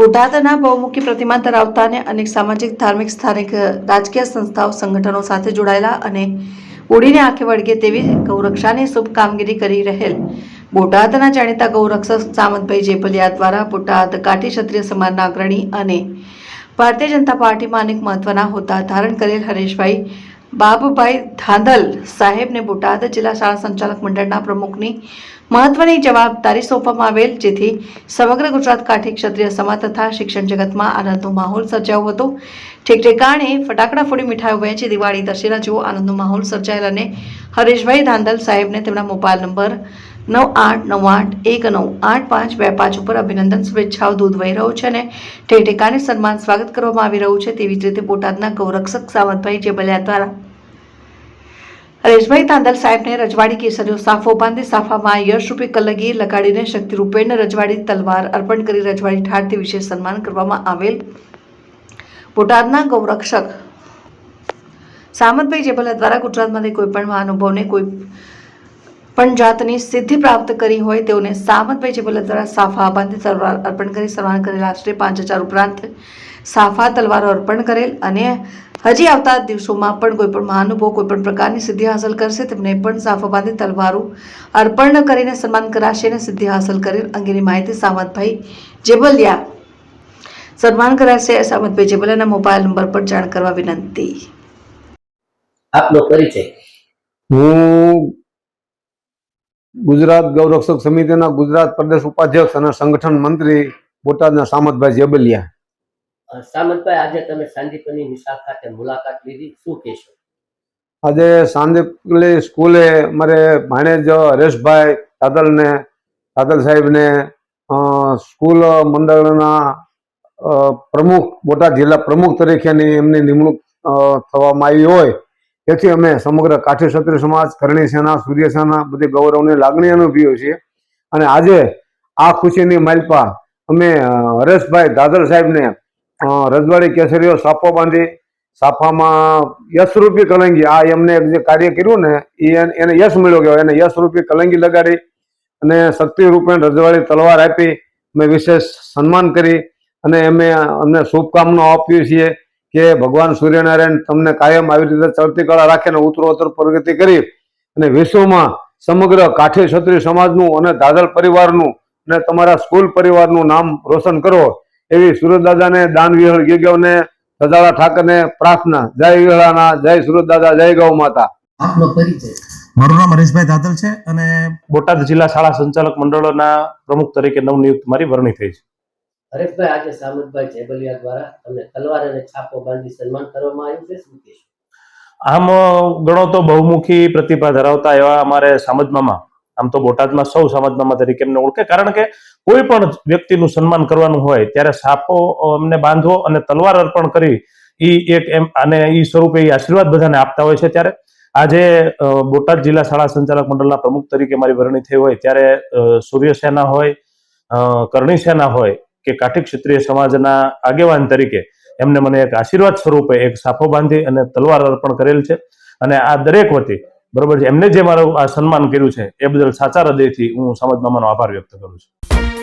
બોટાદના બહુમુખી પ્રતિમા ધરાવતા અને અનેક સામાજિક, ધાર્મિક, સ્થાનિક, રાજકીય સંસ્થાઓ, સંગઠનો સાથે જોડાયેલા અને ઉડીને આંખે વળગે તેવી ગૌરક્ષાની શુભ કામગીરી કરી રહેલ. બોટાદના જાણીતા ગૌરક્ષક સામંતભાઈ જેપલિયા દ્વારા બોટાદ કાઠી ક્ષત્રિય સમાજના અગ્રણી અને ભારતીય જનતા પાર્ટીમાં અનેક મહત્વના હોદ્દા ધારણ કરેલ હરેશભાઈ બાબુભાઈ ધાંધલ સાહેબને બોટાદ જિલ્લા શાળા સંચાલક મંડળના પ્રમુખની મહત્વની જવાબદારી સોંપવામાં આવેલ, જેથી સમગ્ર ગુજરાત કાઠી ક્ષત્રિય સમાજ તથા શિક્ષણ જગતમાં આનંદનો માહોલ સર્જાયો હતો. ઠેક ઠેકાણે ફટાકડા ફોડી મીઠાઈઓ વહેંચી દિવાળી દશેરા જેવો આનંદનો માહોલ સર્જાયેલ અને હરેશભાઈ ધાંધલ સાહેબને તેમના મોબાઈલ નંબર નવ આઠ નવ આઠ એક નવ આઠ પાંચ બે પાંચ ઉપર અભિનંદન, શુભેચ્છાઓ દૂધ વહી રહ્યું છે અને ઠેઠેકાને સન્માન સ્વાગત કરવામાં આવી રહ્યું છે તેવી જ રીતે બોટાદના ગૌરક્ષક સાવંતભાઈ જેબલિયા દ્વારા. હરેશભાઈ તાંદલ સાહેબને રજવાડી કેસરીઓ સાફો બાંધી સાફામાં યશરૂપી કલગી લગાડીને શક્તિરૂપેણ રજવાડી તલવાર અર્પણ કરી રજવાડી ઠારથી વિશેષ સન્માન કરવામાં આવેલ. બોટાદના ગૌરક્ષક સામંતભાઈ જેબલા દ્વારા ગુજરાતમાંથી કોઈ પણ મહાનુભાવને કોઈ પણ જાતની સિદ્ધિ પ્રાપ્ત કરી હોય તેઓને સામંતભાઈ જેબલા દ્વારા સાફા બાંધી તલવાર અર્પણ કરી સન્માન કરેલ. આશરે પાંચ હજાર ઉપરાંત સાફા તલવારો અર્પણ કરેલ અને હજી આવતા દિવસોમાં પણ કોઈ પણ મહાનુભાવ કોઈ પણ પ્રકારની સિદ્ધિ હાંસલ કરશે તેમને પણ સાફા બાંધી તલવારો અર્પણ કરીને સન્માન કરાશે અને સિદ્ધિ હાંસલ કરેલ અંગેની માહિતી સામંતભાઈ જેબલિયા સન્માન કરાશે. સામંતભાઈ જેબલિયાના મોબાઈલ નંબર પર જાણ કરવા વિનંતી. આપનો પરિચય. હું ગુજરાત ગૌરક્ષક સમિતિના ગુજરાત પ્રદેશ ઉપાધ્યક્ષ અને સંગઠન મંત્રી બોટાદના સામતભાઈ જેબલિયા. સામતભાઈ આજે તમે સાંદીપની નિશાળ ખાતે મુલાકાત લીધી. શું કહેશો? આજે સાંદીપલી સ્કૂલે મારે ભાણેજ હરેશભાઈ દાદલને દાદલ સાહેબને સ્કૂલ મંડળના પ્રમુખ બોટાદ જિલ્લા પ્રમુખ તરીકેની એમની નિમણૂક થવામાં આવી હોય. તેથી અમે સમગ્ર કાઠી ક્ષત્રિય સમાજ, કરણી સેના, સૂર્ય સેના બધી ગૌરવની લાગણી અનુભવીએ છીએ. અને આજે આ ખુશીની માલપા અમે હરેશભાઈ દાદર સાહેબને રજવાડી કેસરીઓ સાફો બાંધી સાફામાં યશરૂપી કલંગી, આ એમને જે કાર્ય કર્યું ને, એ એને યશ મળ્યો ગયો એને યશરૂપી કલંગી લગાડી અને શક્તિ રૂપે રજવાડી તલવાર આપી અમે વિશેષ સન્માન કરી અને અમે અમને શુભકામનાઓ આપીએ છીએ. કે ભગવાન સૂર્યનારાયણ તમને કાયમ આવી રીતે ચડતી કળા રાખીને ઉત્તરોત્તર પ્રગતિ કરી અને વિશ્વમાં સમગ્ર કાઠી ક્ષત્રિય સમાજનું અને દાદલ પરિવારનું અને તમારા સ્કૂલ પરિવારનું નામ રોશન કરો. એવી સુરતદાદાને દાનવિહળ દાન વિહળ ગીગવને સદાળા ઠાકરને પ્રાર્થના. જય વિહળાના જય સુરત દાદા જય ગૌ માતા. આપનો પરિચય. મારું નામ હરેશભાઈ દાદલ છે અને બોટાદ જિલ્લા શાળા સંચાલક મંડળોના પ્રમુખ તરીકે નવનિયુક્ત મારી વરણી થઈ છે. હરેશભાઈ આજે સામંતભાઈ જેબલિયા દ્વારા તમને તલવાર અને છાપો બાંધી સન્માન કરવામાં આવ્યું છે. શું કહેશો? આમ, ગણો તો બહુમુખી પ્રતિભા ધરાવતા એવા અમારે સમાજમાં આમ તો બોટાદમાં સૌ સમાજમામા તરીકે એમને ઓળખે. કારણ કે કોઈ પણ વ્યક્તિનું સન્માન કરવાનું હોય, ત્યારે સાપો એમને બાંધવો અને તલવાર અર્પણ કરી એ એક એમ, અને એ સ્વરૂપે એ આશીર્વાદ બધાને આપતા હોય છે ત્યારે. આજે બોટાદ જિલ્લા શાળા સંચાલક મંડળના પ્રમુખ તરીકે મારી વરણી થઈ હોય, ત્યારે સૂર્ય સેના હોય કરણી સેના હોય કે કાઠી ક્ષત્રિય સમાજના આગેવાન તરીકે એમને મને એક આશીર્વાદ સ્વરૂપે એક સાફો બાંધી અને તલવાર અર્પણ કરેલ છે. અને આ દરેક વતી, બરોબર છે, એમને જે મારું આ સન્માન કર્યું છે, એ બદલ સાચા હૃદયથી હું સમાજ મામાનો આભાર વ્યક્ત કરું છું.